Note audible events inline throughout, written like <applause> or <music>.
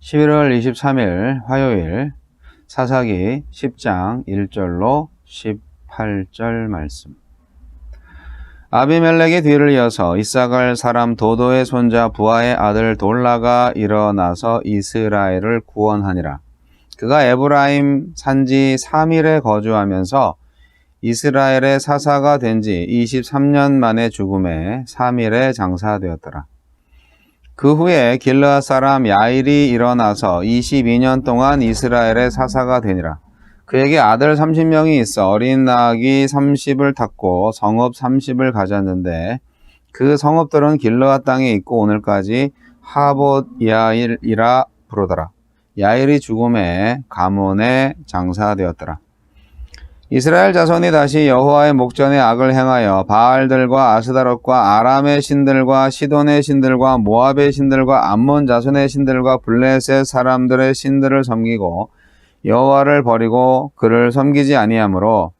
11월 23일 화요일 사사기 10장 1절로 18절 말씀. 아비멜렉의 뒤를 이어서 이사갈 사람 도도의 손자 부하의 아들 돌라가 일어나서 이스라엘을 구원하니라. 그가 에브라임 산지 3일에 거주하면서 이스라엘의 사사가 된 지 23년 만에 죽음에 3일에 장사되었더라. 그 후에 길르앗 사람 야일이 일어나서 22년 동안 이스라엘의 사사가 되니라. 그에게 아들 30명이 있어 어린 낙이 30을 탔고 성읍 30을 가졌는데 그 성읍들은 길르앗 땅에 있고 오늘까지 하봇 야일이라 부르더라. 야일이 죽음에 가문에 장사되었더라. 이스라엘 자손이 다시 여호와의 목전에 악을 행하여 바알들과 아스다롯과 아람의 신들과 시돈의 신들과 모압의 신들과 암몬 자손의 신들과 블레셋 사람들의 신들을 섬기고 여호와를 버리고 그를 섬기지 아니하므로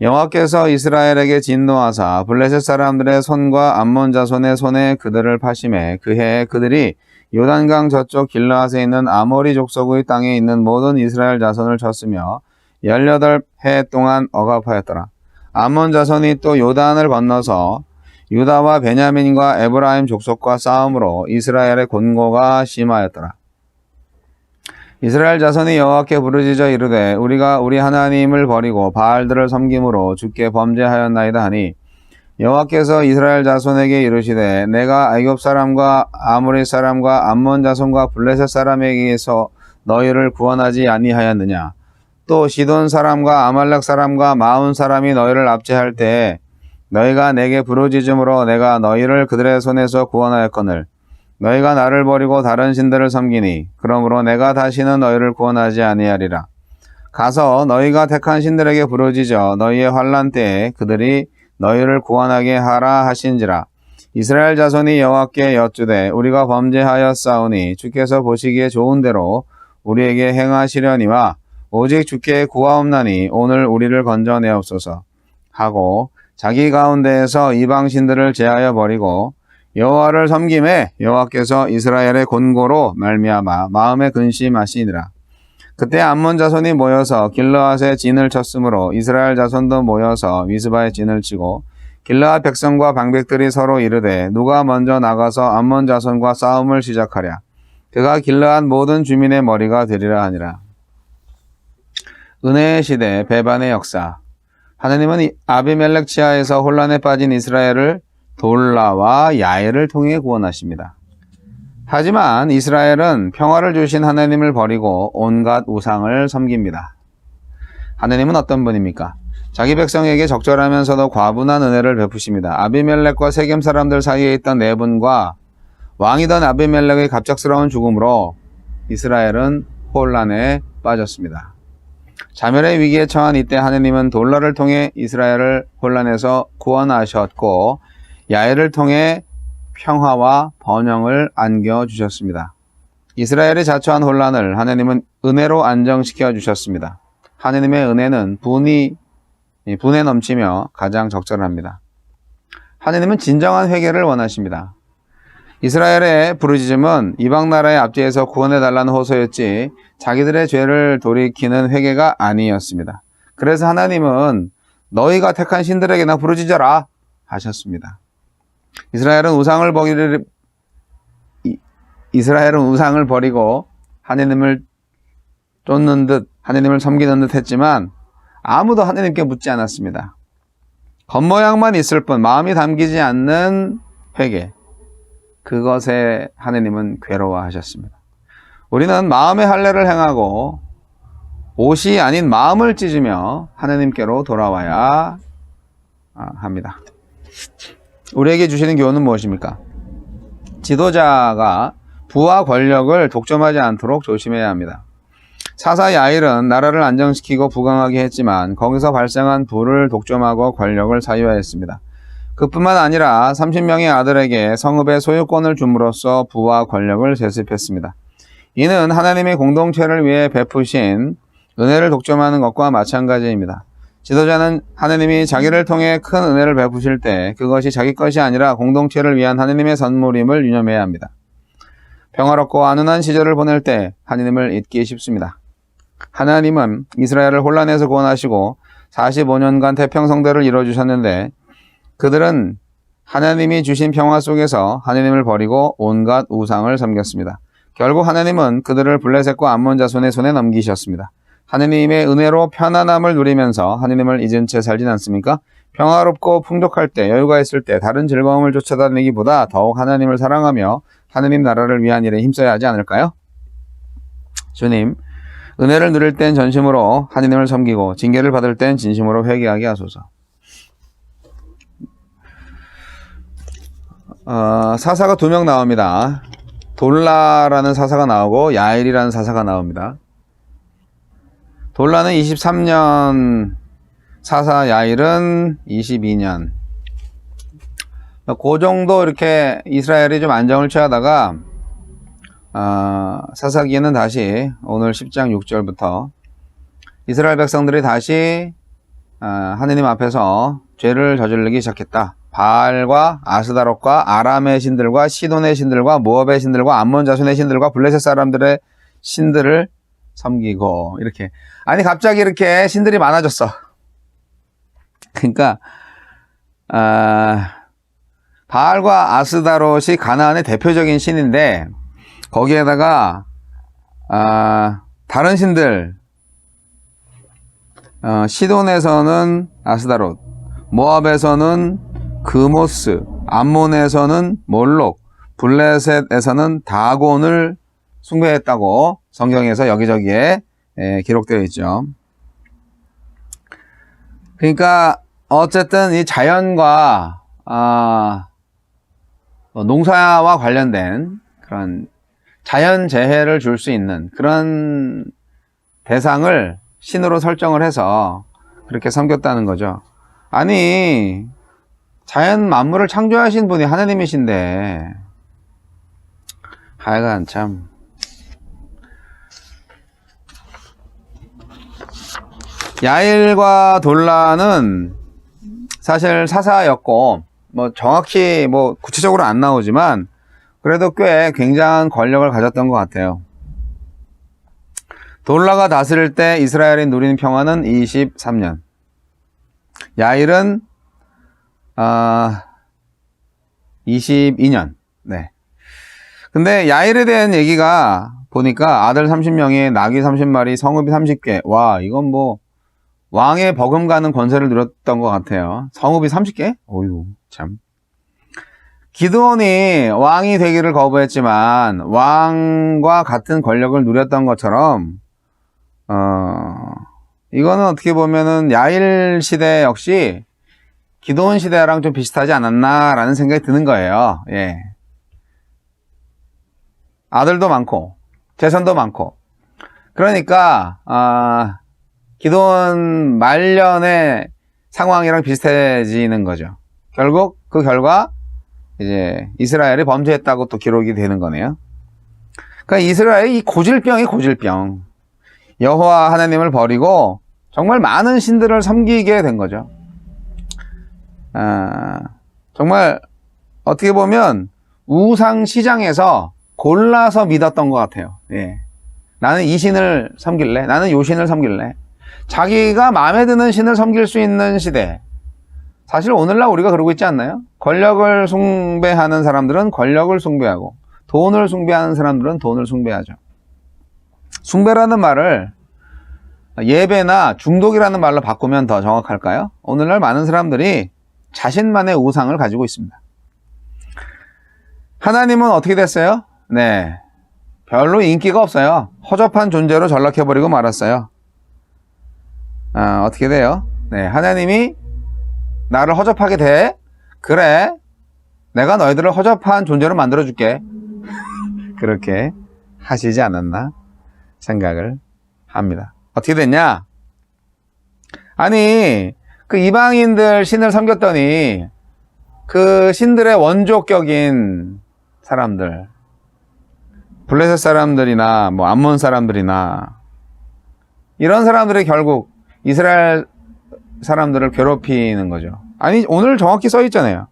여호와께서 이스라엘에게 진노하사 블레셋 사람들의 손과 암몬 자손의 손에 그들을 파심해 그 해에 그들이 요단강 저쪽 길라앗에 있는 아모리 족속의 땅에 있는 모든 이스라엘 자손을 쳤으며 18해 동안 억압하였더라. 암몬 자손이 또 요단을 건너서 유다와 베냐민과 에브라임 족속과 싸움으로 이스라엘의 곤고가 심하였더라. 이스라엘 자손이 여호와께 부르짖어 이르되 우리가 우리 하나님을 버리고 바알들을 섬김으로 주께 범죄하였나이다 하니 여호와께서 이스라엘 자손에게 이르시되 내가 애굽 사람과 아모리 사람과 암몬 자손과 블레셋 사람에게서 너희를 구원하지 아니하였느냐 또 시돈 사람과 아말렉 사람과 마온 사람이 너희를 압제할 때에 너희가 내게 부르짖음으로 내가 너희를 그들의 손에서 구원하였거늘 너희가 나를 버리고 다른 신들을 섬기니 그러므로 내가 다시는 너희를 구원하지 아니하리라. 가서 너희가 택한 신들에게 부르짖어 너희의 환란 때에 그들이 너희를 구원하게 하라 하신지라. 이스라엘 자손이 여호와께 여쭈되 우리가 범죄하였사오니 주께서 보시기에 좋은 대로 우리에게 행하시려니와 오직 주께 구하옵나니 오늘 우리를 건져내옵소서 하고 자기 가운데에서 이방 신들을 제하여 버리고 여호와를 섬김에 여호와께서 이스라엘의 곤고로 말미암아 마음에 근심하시니라. 그때 암몬 자손이 모여서 길르앗에 진을 쳤으므로 이스라엘 자손도 모여서 미스바에 진을 치고 길르앗 백성과 방백들이 서로 이르되 누가 먼저 나가서 암몬 자손과 싸움을 시작하랴. 그가 길르앗 모든 주민의 머리가 되리라 하니라. 은혜의 시대 배반의 역사. 하나님은 아비멜렉 치하에서 혼란에 빠진 이스라엘을 돌라와 야엘을 통해 구원하십니다. 하지만 이스라엘은 평화를 주신 하나님을 버리고 온갖 우상을 섬깁니다. 하나님은 어떤 분입니까? 자기 백성에게 적절하면서도 과분한 은혜를 베푸십니다. 아비멜렉과 세겜 사람들 사이에 있던 내분과 왕이던 아비멜렉의 갑작스러운 죽음으로 이스라엘은 혼란에 빠졌습니다. 자멸의 위기에 처한 이때 하느님은 돌라를 통해 이스라엘을 혼란에서 구원하셨고 야엘을 통해 평화와 번영을 안겨 주셨습니다. 이스라엘이 자초한 혼란을 하느님은 은혜로 안정시켜 주셨습니다. 하느님의 은혜는 분이 분에 넘치며 가장 적절합니다. 하느님은 진정한 회개를 원하십니다. 이스라엘의 부르짖음은 이방 나라의 압제에서 구원해 달라는 호소였지 자기들의 죄를 돌이키는 회개가 아니었습니다. 그래서 하나님은 너희가 택한 신들에게나 부르짖어라 하셨습니다. 이스라엘은 우상을 버리를 이스라엘은 우상을 버리고 하나님을 쫓는 듯 하나님을 섬기는 듯 했지만 아무도 하나님께 묻지 않았습니다. 겉모양만 있을 뿐 마음이 담기지 않는 회개. 그것에 하나님은 괴로워하셨습니다. 우리는 마음의 할례를 행하고 옷이 아닌 마음을 찢으며 하나님께로 돌아와야 합니다. 우리에게 주시는 교훈은 무엇입니까? 지도자가 부와 권력을 독점하지 않도록 조심해야 합니다. 사사 야일은 나라를 안정시키고 부강하게 했지만 거기서 발생한 부를 독점하고 권력을 사유하였습니다. 그뿐만 아니라 30명의 아들에게 성읍의 소유권을 줌으로써 부와 권력을 세습했습니다. 이는 하나님의 공동체를 위해 베푸신 은혜를 독점하는 것과 마찬가지입니다. 지도자는 하나님이 자기를 통해 큰 은혜를 베푸실 때 그것이 자기 것이 아니라 공동체를 위한 하나님의 선물임을 유념해야 합니다. 평화롭고 안온한 시절을 보낼 때 하나님을 잊기 쉽습니다. 하나님은 이스라엘을 혼란에서 구원하시고 45년간 태평성대를 이루어주셨는데 그들은 하나님이 주신 평화 속에서 하나님을 버리고 온갖 우상을 섬겼습니다. 결국 하나님은 그들을 블레셋과 암몬 자손의 손에 넘기셨습니다. 하나님의 은혜로 편안함을 누리면서 하나님을 잊은 채 살진 않습니까? 평화롭고 풍족할 때, 여유가 있을 때 다른 즐거움을 쫓아다니기보다 더욱 하나님을 사랑하며 하나님 나라를 위한 일에 힘써야 하지 않을까요? 주님, 은혜를 누릴 땐 전심으로 하나님을 섬기고 징계를 받을 땐 진심으로 회개하게 하소서. 어, 사사가 두 명 나옵니다. 돌라라는 사사가 나오고 야일이라는 사사가 나옵니다. 돌라는 23년, 사사 야일은 22년. 그 정도 이렇게 이스라엘이 좀 안정을 취하다가 어, 사사기에는 다시 오늘 10장 6절부터 이스라엘 백성들이 다시 어, 하느님 앞에서 죄를 저지르기 시작했다. 바알과 아스다롯과 아람의 신들과 시돈의 신들과 모압의 신들과 암몬 자손의 신들과 블레셋 사람들의 신들을 섬기고 이렇게 아니 갑자기 이렇게 신들이 많아졌어. <laughs> 그러니까 아, 바알과 아스다롯이 가나안의 대표적인 신인데 거기에다가 아, 다른 신들 어, 시돈에서는 아스다롯, 모압에서는 그모스, 암몬에서는 몰록, 블레셋에서는 다곤을 숭배했다고 성경에서 여기저기에 예, 기록되어 있죠. 그러니까 어쨌든 이 자연과 아, 뭐 농사와 관련된 그런 자연 재해를 줄 수 있는 그런 대상을 신으로 설정을 해서 그렇게 섬겼다는 거죠. 아니, 자연 만물을 창조하신 분이 하나님이신데, 하여간 참. 야일과 돌라는 사실 사사였고, 뭐 정확히 뭐 구체적으로 안 나오지만, 그래도 꽤 굉장한 권력을 가졌던 것 같아요. 돌라가 다스릴 때 이스라엘이 누리는 평화는 23년. 야일은 아 22년. 네. 근데 야일에 대한 얘기가 보니까 아들 30명에 낙이 30마리, 성읍이 30개. 와, 이건 뭐 왕의 버금가는 권세를 누렸던 것 같아요. 성읍이 30개? 어휴, 참. 기드온이 왕이 되기를 거부했지만 왕과 같은 권력을 누렸던 것처럼 어 이거는 어떻게 보면은 야일 시대 역시 기드온 시대랑 좀 비슷하지 않았나라는 생각이 드는 거예요. 예. 아들도 많고 재산도 많고 그러니까 아 기드온 말년의 상황이랑 비슷해지는 거죠. 결국 그 결과 이제 이스라엘이 범죄했다고 또 기록이 되는 거네요. 그러니까 이스라엘이 이 고질병이 고질병. 여호와 하나님을 버리고 정말 많은 신들을 섬기게 된 거죠. 아, 정말 어떻게 보면 우상 시장에서 골라서 믿었던 것 같아요. 예. 나는 이 신을 섬길래, 나는 요 신을 섬길래. 자기가 마음에 드는 신을 섬길 수 있는 시대. 사실 오늘날 우리가 그러고 있지 않나요? 권력을 숭배하는 사람들은 권력을 숭배하고 돈을 숭배하는 사람들은 돈을 숭배하죠. 숭배라는 말을 예배나 중독이라는 말로 바꾸면 더 정확할까요? 오늘날 많은 사람들이 자신만의 우상을 가지고 있습니다. 하나님은 어떻게 됐어요? 네. 별로 인기가 없어요. 허접한 존재로 전락해버리고 말았어요. 아, 어떻게 돼요? 네. 하나님이 나를 허접하게 돼? 그래. 내가 너희들을 허접한 존재로 만들어줄게. <laughs> 그렇게 하시지 않았나 생각을 합니다. 어떻게 됐냐? 아니, 그 이방인들 신을 섬겼더니 그 신들의 원조격인 사람들, 블레셋 사람들이나 뭐 암몬 사람들이나 이런 사람들이 결국 이스라엘 사람들을 괴롭히는 거죠. 아니, 오늘 정확히 써 있잖아요.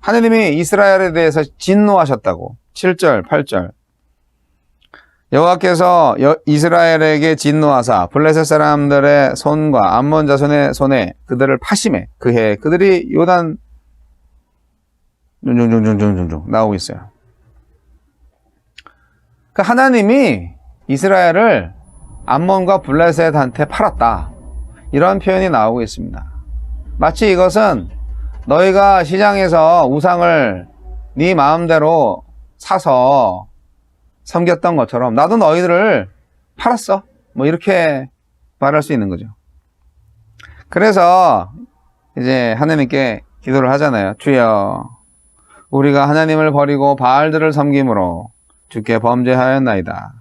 하느님이 이스라엘에 대해서 진노하셨다고. 7절, 8절. 여호와께서 여- 이스라엘에게 진노하사 블레셋 사람들의 손과 암몬 자손의 손에 그들을 파심해 그해 그들이 요단 중중중중중중 나오고 있어요. 그 하나님이 이스라엘을 암몬과 블레셋한테 팔았다. 이런 표현이 나오고 있습니다. 마치 이것은 너희가 시장에서 우상을 네 마음대로 사서 섬겼던 것처럼 나도 너희들을 팔았어. 뭐 이렇게 말할 수 있는 거죠. 그래서 이제 하나님께 기도를 하잖아요. 주여, 우리가 하나님을 버리고 바알들을 섬김으로 주께 범죄하였나이다.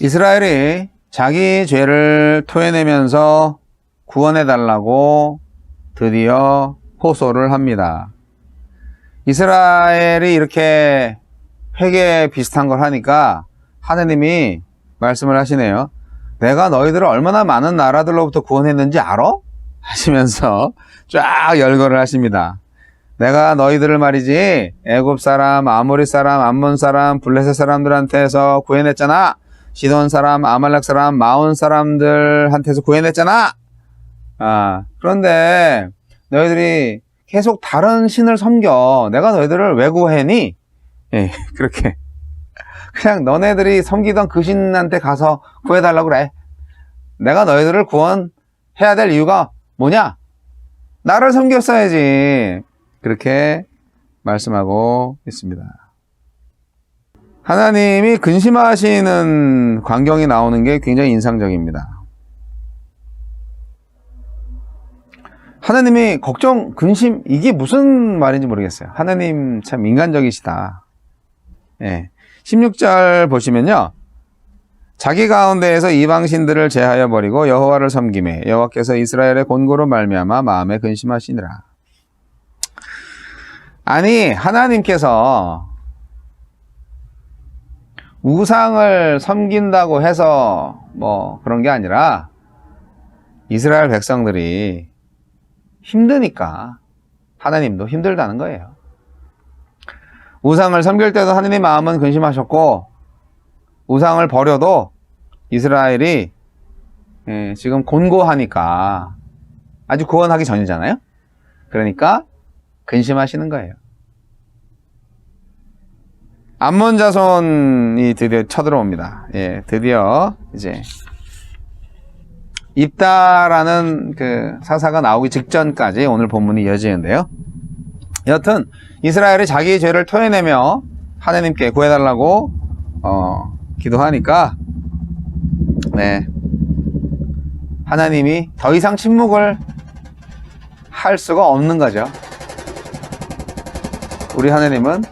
이스라엘이 자기 죄를 토해내면서 구원해달라고 드디어 호소를 합니다. 이스라엘이 이렇게 회개 비슷한 걸 하니까 하느님이 말씀을 하시네요. 내가 너희들을 얼마나 많은 나라들로부터 구원했는지 알아? 하시면서 쫙 열거를 하십니다. 내가 너희들을 말이지 애굽 사람, 아모리 사람, 암몬 사람, 블레셋 사람들한테서 구해냈잖아. 시돈 사람, 아말렉 사람, 마온 사람들한테서 구해냈잖아. 아 그런데 너희들이 계속 다른 신을 섬겨. 내가 너희들을 왜 구해니? 예, <laughs> 그렇게. 그냥 너네들이 섬기던 그 신한테 가서 구해달라고 그래. 내가 너희들을 구원해야 될 이유가 뭐냐? 나를 섬겼어야지. 그렇게 말씀하고 있습니다. 하나님이 근심하시는 광경이 나오는 게 굉장히 인상적입니다. 하나님이 걱정, 근심, 이게 무슨 말인지 모르겠어요. 하나님 참 인간적이시다. 예. 16절 보시면요. 자기 가운데에서 이방신들을 제하여 버리고 여호와를 섬김에 여호와께서 이스라엘의 곤고로 말미암아 마음에 근심하시니라. 아니 하나님께서 우상을 섬긴다고 해서 뭐 그런 게 아니라 이스라엘 백성들이 힘드니까 하나님도 힘들다는 거예요. 우상을 섬길 때도 하나님 마음은 근심하셨고 우상을 버려도 이스라엘이 예, 지금 곤고하니까 아직 구원하기 전이잖아요. 그러니까 근심하시는 거예요. 암몬 자손이 드디어 쳐들어옵니다. 예, 드디어 이제 입다라는 그 사사가 나오기 직전까지 오늘 본문이 이어지는데요. 여튼 이스라엘이 자기의 죄를 토해내며 하나님께 구해달라고 어, 기도하니까 네 하나님이 더 이상 침묵을 할 수가 없는 거죠. 우리 하나님은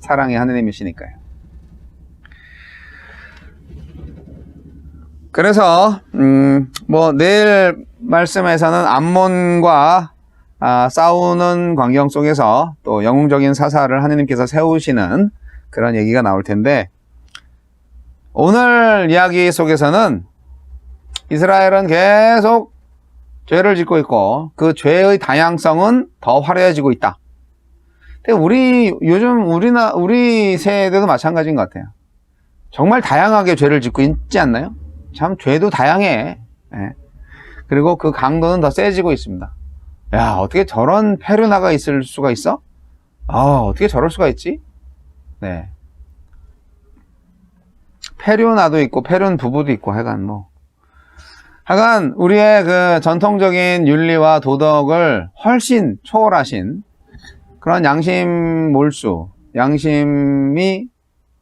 사랑의 하나님이시니까요. 그래서 음, 뭐 내일 말씀에서는 암몬과 아, 싸우는 광경 속에서 또 영웅적인 사사를 하나님께서 세우시는 그런 얘기가 나올 텐데 오늘 이야기 속에서는 이스라엘은 계속 죄를 짓고 있고 그 죄의 다양성은 더 화려해지고 있다. 근데 우리 요즘 우리나 우리 세대도 마찬가지인 것 같아요. 정말 다양하게 죄를 짓고 있지 않나요? 참 죄도 다양해. 예. 그리고 그 강도는 더 세지고 있습니다. 야 어떻게 저런 페르나가 있을 수가 있어? 아 어떻게 저럴 수가 있지? 네. 페륜아도 있고 페륜 부부도 있고 하여간 뭐 하여간 우리의 그 전통적인 윤리와 도덕을 훨씬 초월하신 그런 양심 몰수, 양심이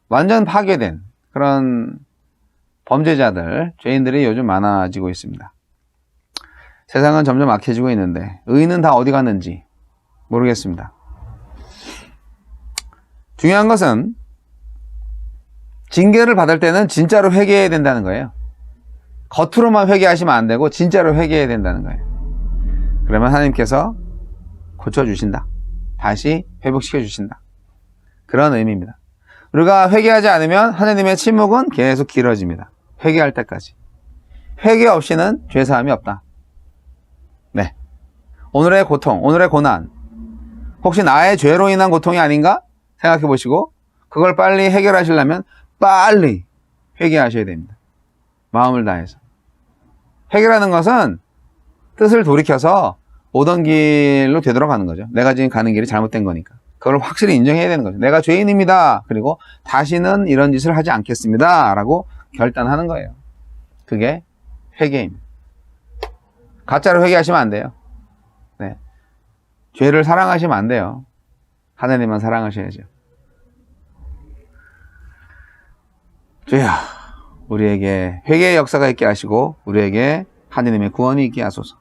완전 파괴된 그런 범죄자들, 죄인들이 요즘 많아지고 있습니다. 세상은 점점 악해지고 있는데 의는 다 어디 갔는지 모르겠습니다. 중요한 것은 징계를 받을 때는 진짜로 회개해야 된다는 거예요. 겉으로만 회개하시면 안 되고 진짜로 회개해야 된다는 거예요. 그러면 하나님께서 고쳐주신다. 다시 회복시켜 주신다. 그런 의미입니다. 우리가 회개하지 않으면 하나님의 침묵은 계속 길어집니다. 회개할 때까지. 회개 없이는 죄 사함이 없다. 네. 오늘의 고통, 오늘의 고난. 혹시 나의 죄로 인한 고통이 아닌가? 생각해 보시고, 그걸 빨리 해결하시려면 빨리 회개하셔야 됩니다. 마음을 다해서. 해결하는 것은 뜻을 돌이켜서 오던 길로 되돌아가는 거죠. 내가 지금 가는 길이 잘못된 거니까. 그걸 확실히 인정해야 되는 거죠. 내가 죄인입니다. 그리고 다시는 이런 짓을 하지 않겠습니다. 라고 결단하는 거예요. 그게 회개입니다. 가짜로 회개하시면 안 돼요. 네. 죄를 사랑하시면 안 돼요. 하나님만 사랑하셔야죠. 주야, 우리에게 회개의 역사가 있게 하시고, 우리에게 하나님의 구원이 있게 하소서.